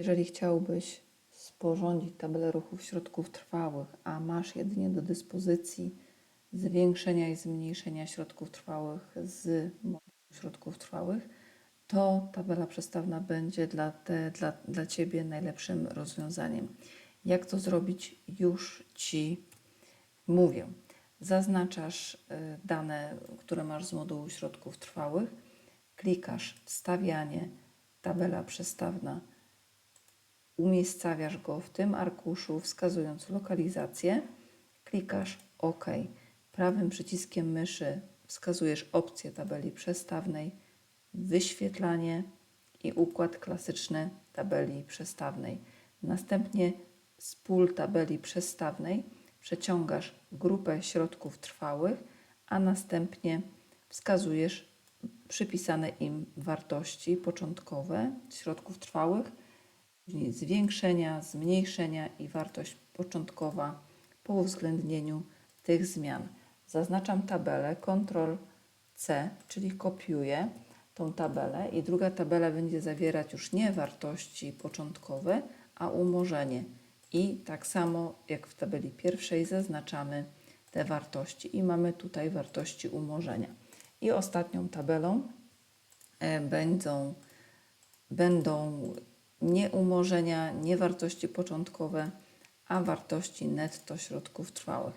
Jeżeli chciałbyś sporządzić tabelę ruchów środków trwałych, a masz jedynie do dyspozycji zwiększenia i zmniejszenia środków trwałych z środków trwałych, to tabela przestawna będzie dla, te, dla, dla Ciebie najlepszym rozwiązaniem. Jak to zrobić, już Ci mówię. Zaznaczasz y, dane, które masz z modułu środków trwałych, klikasz wstawianie, tabela przestawna, umiejscawiasz go w tym arkuszu, wskazując lokalizację, klikasz OK. Prawym przyciskiem myszy wskazujesz opcję tabeli przestawnej, wyświetlanie i układ klasyczny tabeli przestawnej. Następnie z pól tabeli przestawnej przeciągasz grupę środków trwałych, a następnie wskazujesz przypisane im wartości początkowe środków trwałych, później zwiększenia, zmniejszenia i wartość początkowa po uwzględnieniu tych zmian. Zaznaczam tabelę Ctrl C, czyli kopiuję tą tabelę i druga tabela będzie zawierać już nie wartości początkowe, a umorzenie. I tak samo jak w tabeli pierwszej zaznaczamy te wartości i mamy tutaj wartości umorzenia. I ostatnią tabelą e, będą, będą nie umorzenia, nie wartości początkowe, a wartości netto środków trwałych.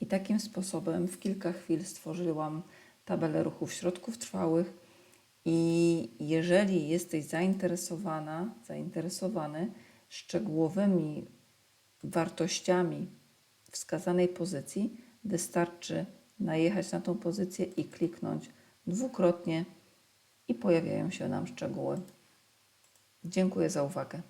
I takim sposobem w kilka chwil stworzyłam tabelę ruchów środków trwałych. I jeżeli jesteś zainteresowana, zainteresowany szczegółowymi wartościami wskazanej pozycji, wystarczy najechać na tą pozycję i kliknąć dwukrotnie i pojawiają się nam szczegóły. Dziękuję za uwagę.